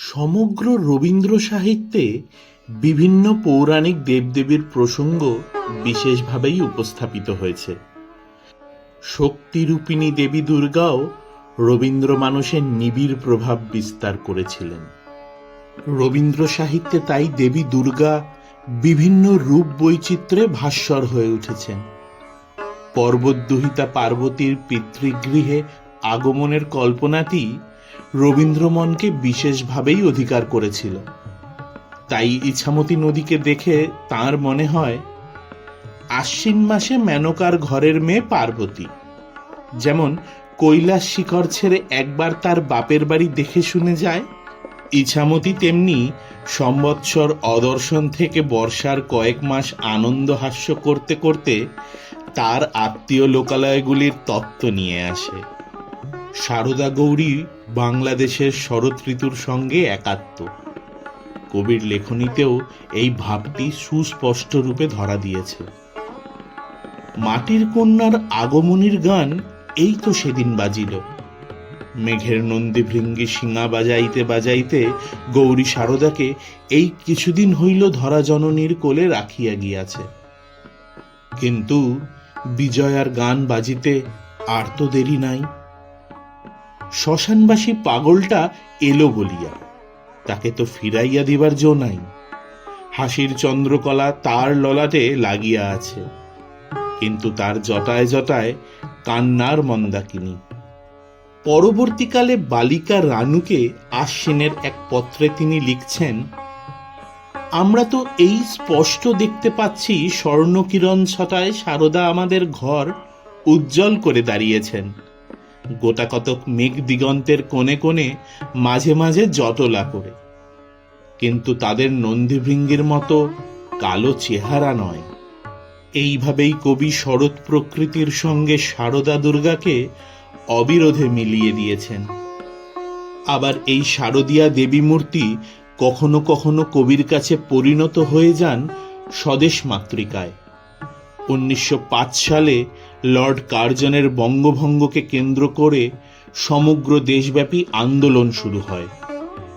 সমগ্র রবীন্দ্র সাহিত্যে বিভিন্ন পৌরাণিক দেবদেবীর প্রসঙ্গ বিশেষভাবেই উপস্থাপিত হয়েছে। শক্তিরূপিণী দেবী দুর্গাও রবীন্দ্র মানুষের নিবিড় প্রভাব বিস্তার করেছিলেন। রবীন্দ্র সাহিত্যে তাই দেবী দুর্গা বিভিন্ন রূপ বৈচিত্র্যে ভাস্বর হয়ে উঠেছেন। পর্বতদুহিতা পার্বতীর পিতৃগৃহে আগমনের কল্পনাটি রবীন্দ্রমনকে বিশেষভাবেই অধিকার করেছিল। তাই ইছামতি নদীকে দেখে তার মনে হয়, আশ্বিন মাসে মেনকার ঘরের মেয়ে পার্বতী। যেমন কৈলাস শিখর ছেড়ে একবার তার বাপের বাড়ি দেখে শুনে যায়, ইছামতি তেমনি সম্বৎসর অদর্শন থেকে বর্ষার কয়েক মাস আনন্দ হাস্য করতে করতে তার আত্মীয় লোকালয়গুলির তত্ত্ব নিয়ে আসে। সারদা গৌরী বাংলাদেশের শরৎ ঋতুর সঙ্গে একাত্ম। কবির লেখনীতেও এই ভাবটি সুস্পষ্ট রূপে ধরা দিয়েছে। মাটির কন্যার আগমনীর গান এই তো সেদিন বাজিল। মেঘের নন্দী ভৃঙ্গি শিঙা বাজাইতে বাজাইতে গৌরী সারদাকে এই কিছুদিন হইল ধরা জননীর কোলে রাখিয়া গিয়াছে। কিন্তু বিজয়ার গান বাজিতে আর তো দেরি নাই। শ্মশানবাসী পাগলটা এলো বলিয়া, তাকে তো ফিরাইয়া দিবার জো নাই। হাসির চন্দ্রকলা তার ললাটে লাগিয়া আছে, কিন্তু তার জটায় জটায় কান্নার মন্দাকিনী পরবর্তীকালে বালিকা রানুকে আশ্বিনের এক পত্রে তিনি লিখছেন, আমরা তো এই স্পষ্ট দেখতে পাচ্ছি স্বর্ণকিরণ ছটায় সারদা আমাদের ঘর উজ্জ্বল করে দাঁড়িয়েছেন। গোটা কতক মেঘ দিগন্তের কোণে কোণে মাঝে মাঝে জটলা করে। কিন্তু তাদের নন্দীভৃঙ্গির মতো কালো চেহারা নয়। এইভাবেই কবি শরৎ প্রকৃতির সঙ্গে সারদা দুর্গাকে অবিরোধে মিলিয়ে দিয়েছেন। আবার এই শারদীয়া দেবী মূর্তি কখনো কখনো কবির কাছে পরিণত হয়ে যান স্বদেশ মাতৃকায়। উনিশশো পাঁচ সালে লর্ড কার্জনের বঙ্গভঙ্গকে কেন্দ্র করে সমগ্র দেশব্যাপী আন্দোলন শুরু হয়।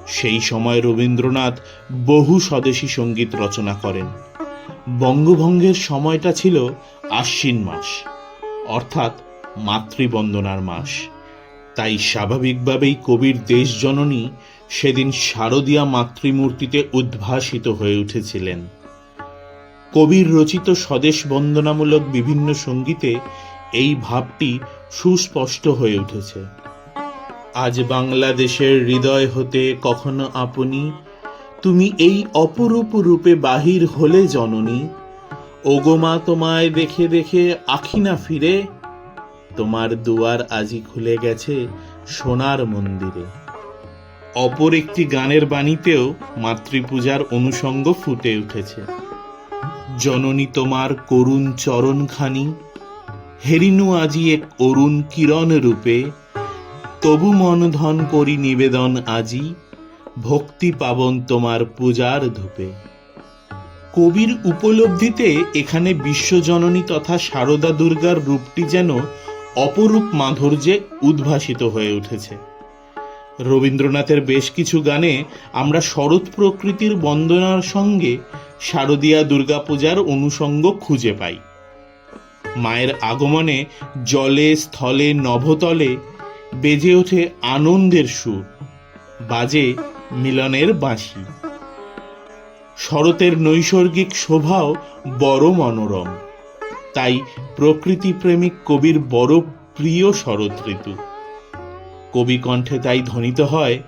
সেই সময় রবীন্দ্রনাথ বহু স্বদেশী সংগীত রচনা করেন। বঙ্গভঙ্গের সময়টা ছিল আশ্বিন মাস, অর্থাৎ মাতৃবন্দনার মাস। তাই স্বাভাবিকভাবেই কবির দেশজননী সেদিন শারদীয়া মাতৃমূর্তিতে উদ্ভাসিত হয়ে উঠেছিলেন। কবির রচিত স্বদেশ বন্দনামূলক বিভিন্ন সঙ্গীতে এই ভাবটি সুস্পষ্ট হয়ে উঠেছে। আজ বাংলাদেশের হৃদয় হতে কখনো আপনি, তুমি এই অপরূপ রূপে বাহির হলে জননী ওগোমা তোমায় দেখে দেখে আখি না ফিরে, তোমার দুয়ার আজি খুলে গেছে সোনার মন্দিরে। অপর একটি গানের বাণীতেও মাতৃপূজার অনুষঙ্গ ফুটে উঠেছে। জননী তোমার করুণ চরণখানি, হেরিনু আজি এক অরুণ কিরণ রূপে, তবু মন ধন করি নিবেদন আজি, ভক্তি পাবন তোমার পূজার ধূপে। কবির উপলব্ধিতে এখানে বিশ্বজননী তথা সারদা দুর্গার রূপটি যেন অপরূপ মাধুর্যে উদ্ভাসিত হয়ে উঠেছে। রবীন্দ্রনাথের বেশ কিছু গানে আমরা শরৎ প্রকৃতির বন্দনার সঙ্গে শারদীয়া দুর্গাপূজার অনুষঙ্গ খুঁজে পাই। মায়ের আগমনে জলে, স্থলে, নভতলে বেজে ওঠে আনন্দের সুর, বাজে মিলনের বাঁশি। শরতের নৈসর্গিক শোভাও বড় মনোরম, তাই প্রকৃতি প্রেমিক কবির বড় প্রিয় শরৎ ঋতু। কবি কণ্ঠে তাই ধ্বনিত হয়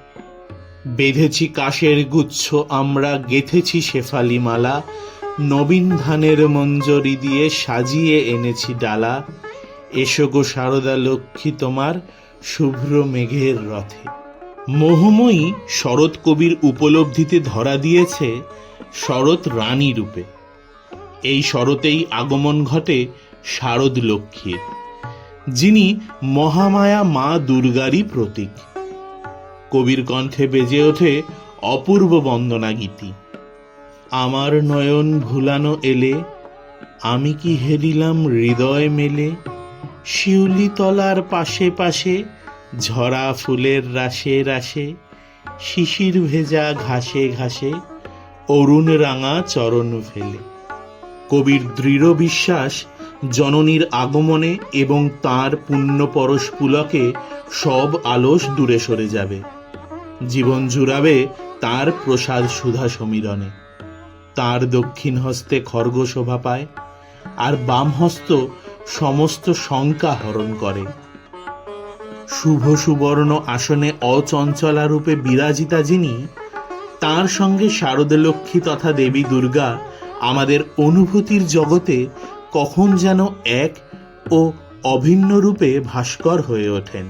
বেঁধেছি কাশের গুচ্ছ, আমরা গেথেছি শেফালি মালা নবীন ধানের মঞ্জরি দিয়ে সাজিয়ে এনেছি ডালা। এসো গো সারদা লক্ষ্মী তোমার শুভ্র মেঘের রথে। মোহময়ী শরৎ কবির উপলব্ধিতে ধরা দিয়েছে শরৎ রানী রূপে। এই শরতেই আগমন ঘটে শারদ লক্ষ্মীর। যিনি মহামায়া মা দুর্গারই প্রতীক। কবির কণ্ঠে বেজে ওঠে অপূর্ব বন্দনা গীতি। আমার নয়ন ভুলানো এলে, আমি কি হেরিলাম হৃদয় মেলে? শিউলি তলার পাশে পাশে, ঝরা ফুলের রাশে রাশে, শিশির ভেজা ঘাসে ঘাসে, অরুণ রাঙা চরণ ফেলে। কবির দৃঢ় বিশ্বাস জননীর আগমনে এবং তার পুণ্য পরশ পুলকে সব আলস দূরে সরে যাবে। জীবন জুড়াবে তার প্রসাদ সুধা সমীরণে। তার দক্ষিণ হস্তে খর্গ শোভা পায়, আর বাম হস্ত সমস্ত শঙ্কা হরণ করে। শুভ সুবর্ণ আসনে অচঞ্চলা রূপে বিরাজিতা যিনি, তার সঙ্গে শারদলক্ষ্মী তথা দেবী দুর্গা আমাদের অনুভূতির জগতে কখন যেন এক ও অভিন্ন রূপে ভাস্কর হয়ে ওঠেন।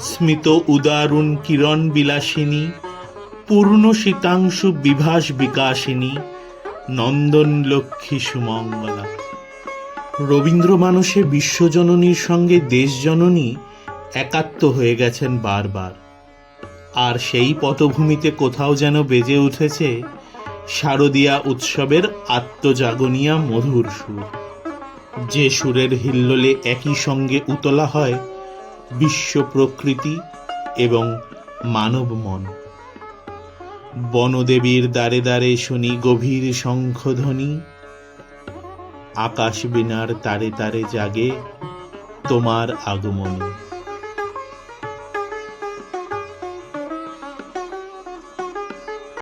স্মিত উদারুণ কিরণ বিলাসিনী, পূর্ণ শীতাংশু বিভাস বিকাশিনী, নন্দন লক্ষ্মী সুমঙ্গলা। রবীন্দ্র মানুষে বিশ্বজননীর সঙ্গে দেশজননী একাত্ম হয়ে গেছেন বারবার। আর সেই পটভূমিতে কোথাও যেন বেজে উঠেছে শারদীয়া উৎসবের আত্মজাগনিয়া মধুর সুর। যে সুরের হিল্লোলে একই সঙ্গে উতলা হয় বিশ্ব প্রকৃতি এবং মানব মন। বনদেবীর দ্বারে দ্বারে শুনি গভীর শঙ্খধ্বনি। আকাশ বিনার তারে তারে জাগে তোমার আগমনী।